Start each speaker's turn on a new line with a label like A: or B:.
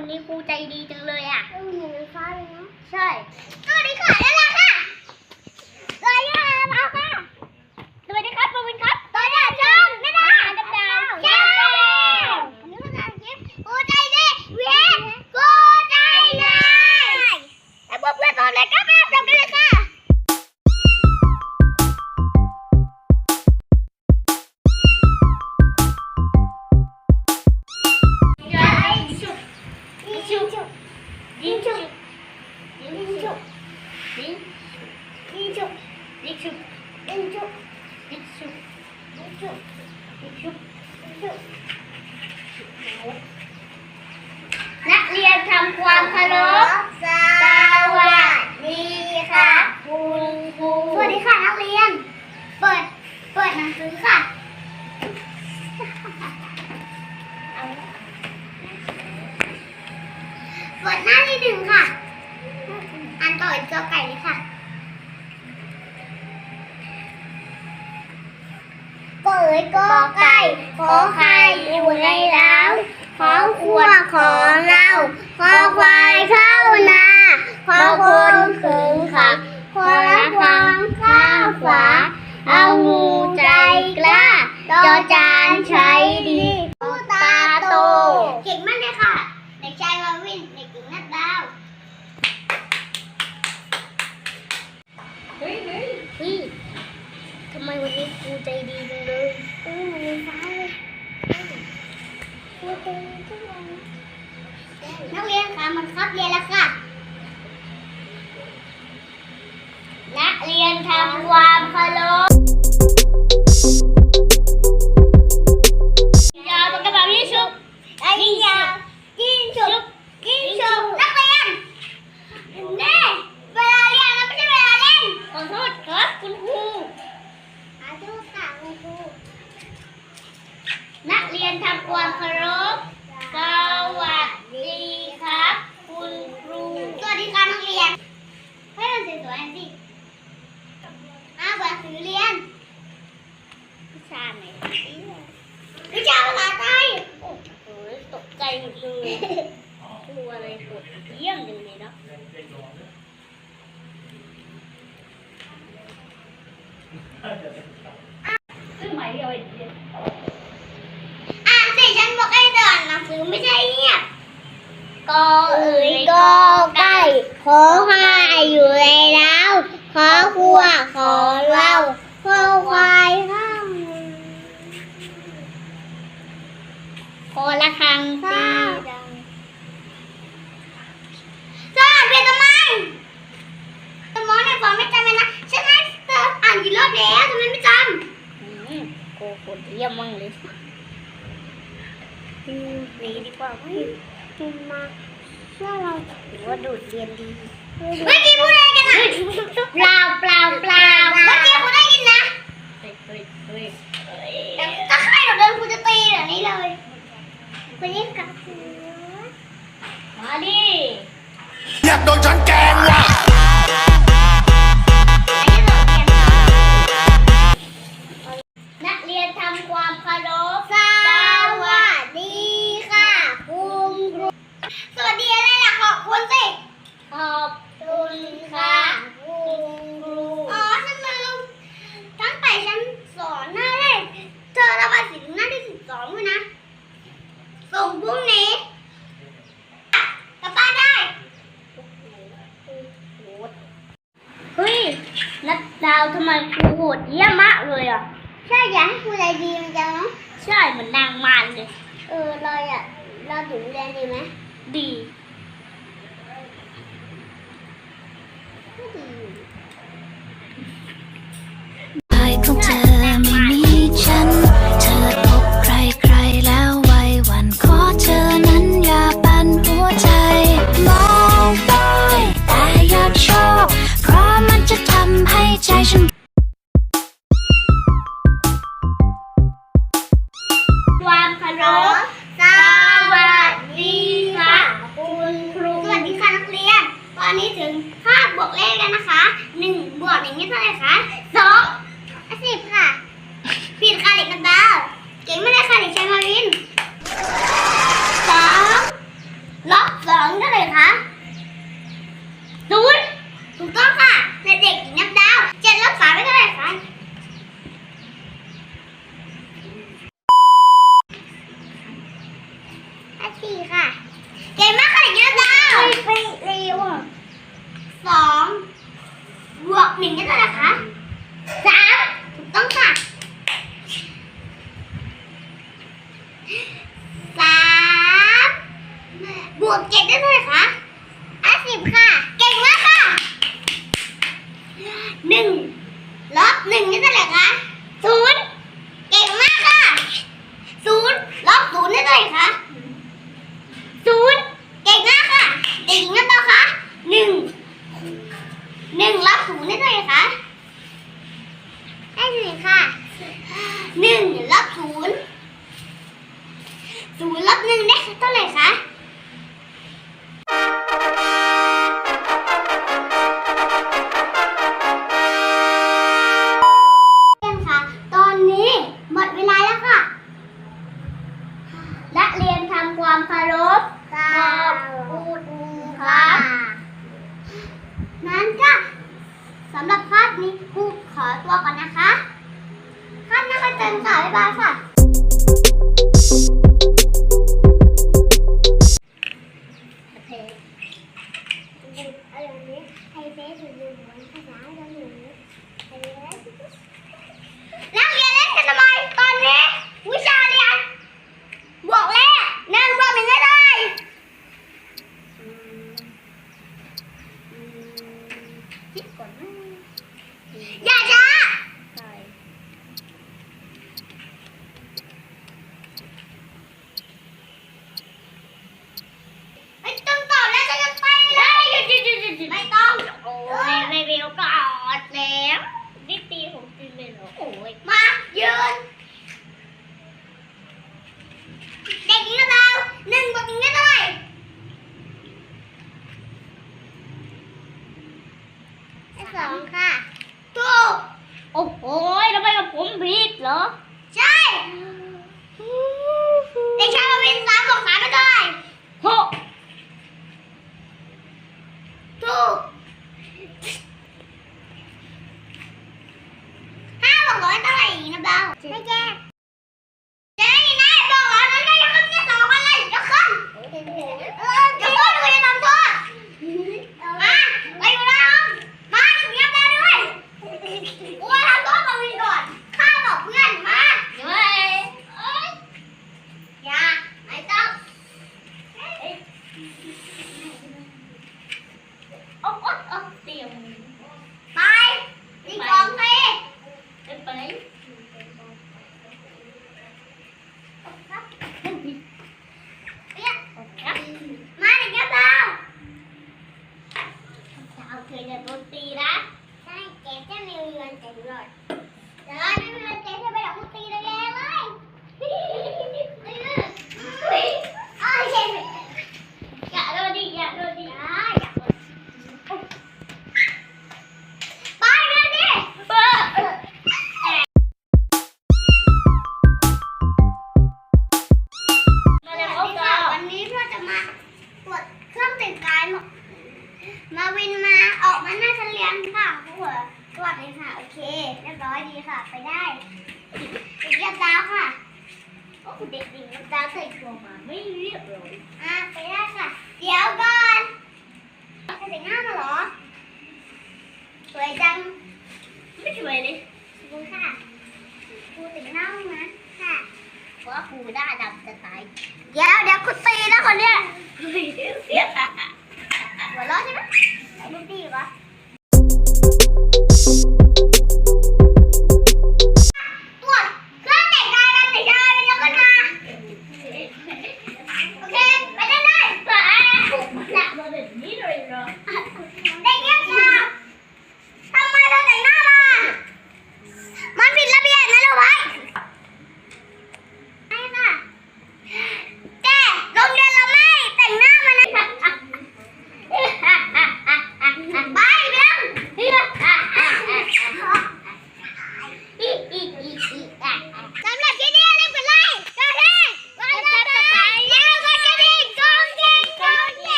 A: นับดาวทำไมวันนี้ครูใจดีจังเลยอะ
B: เออเหมือนฟ้าเลยเนาะ
A: ใช่
B: ทำค
A: วามเคารพ
B: สวัสดีค่ะ
A: คุณครู
B: สวัสดีค่ะนักเรียน เปิด เปิดหนังสือค่ะ เปิดหน้าที่หนึ่งค่ะ อันต่ออีกตัวไก่เลยค่ะ เปิดกอไก่ขอไข่อยู่ในเล้า ขอขวดขอเล่าขอควายเข้านาขอคนขึงขักขอละฟังข้าวฝา เอางูใจกล้าจอจานใช้ดีผู้ตาโต เก่งมากเลยค่ะ เด็กชายมาวิน เด็กหญิงนัดดาว
A: เฮ้ยเฮ้ยเฮ้ยทำไมวันนี้ครูใจดีจังเลย
B: เออเหมือนฟ้าเลยผู้ใจดีทุกวัน นักเรียนค่ะมันครับเรียนแล้วค่ะ
A: นักเรียนทำความเคารพ งสื
B: อเรียน
A: วิชาไหน
B: วิชาภาษาไทย
A: โอ้โหตกใจหมดเลยครูอะไรโหดเยี่ยมจังเลยเนาะซึ่งหมายเดียวเอง
B: อ่านสิฉันบอกให้เดินหนังสือไม่ใช่เงียบ
A: กอเอ๋ย
B: กอไก่ขอหาอยู่ในเล้า ขอครัวขอเหล้าขอควายข้าว
A: คอละครังตี
B: ข้าว
A: ดัง
B: เธออ่านเพียนทำไมสมองในสอนไม่จำเลยนะฉันให้เธออ่านกี่รอบแล้วทำไมไม่จ
A: อืมโกโหดเยี่ยมมั่งเลยอืมหนีดีกว่าไหมำ
B: มา เชื่อเรา
A: หรือว่าดูดเรียนดี
B: เมื่อกี้พูดอะไรกันนะ
A: เปล่าเปล่าเปล่าา
B: ว
A: ทำ
B: ไม
A: ครูโหดเยี่ยมมากเลยอะ
B: ใช่อยากให้ครูใจดีมันจังเนาะ
A: ใช่เหมือนนางมารเลย
B: เออเราอยากเราถึงเรียนดีไหม
A: ดี
C: น
A: ก
B: สวัสดีค่ะคุณครู สวัสดีค่ะนักเรียน ตอนนี้ถึงค่าบวกเลขกันนะคะหนึ่งบวกหนึ่งนี่เท่าไหร่คะสองสิบค่ะ ผิดค่ะเด็กกันดาเก่งไม่ได้ค่ะเด็กชายมารินสองลบสองเท่าไหร่คะ นี้กูขอตัวก่อนนะคะท่านนักเรียนค่ะบ๊ายบายค่ะ สองค่ะ ถูก
A: โอ้โหทำไมกับผมผิดเหรอ
B: ใช่ เด็ชายป็นสามบอกสามไม่ได้
A: หก
B: ถูกห้าบอกร้อยเท่าไหร่อีกนะเบาไม่แก้ เธอ
A: จะโดนตีนะ
B: ใช่แกจะมีเงินแต็มร
A: ถแต่
B: ว่า เด็ก
A: หญิงน้ตาใส่ตัวมาไม่เรียบร้อย
B: อะไปได้ค่ะ เดี๋ยวก่อนจะแต่งหน้ามาเหรอ สวยจัง
A: ไม่สวยเลย
B: คุณค่ะคุณแต่งหน้ามาค่ะ
A: เว่าคุณได้ดำจะตาย
B: เดี๋ยวเดี๋ยวคุณตีนะคนเนี้ย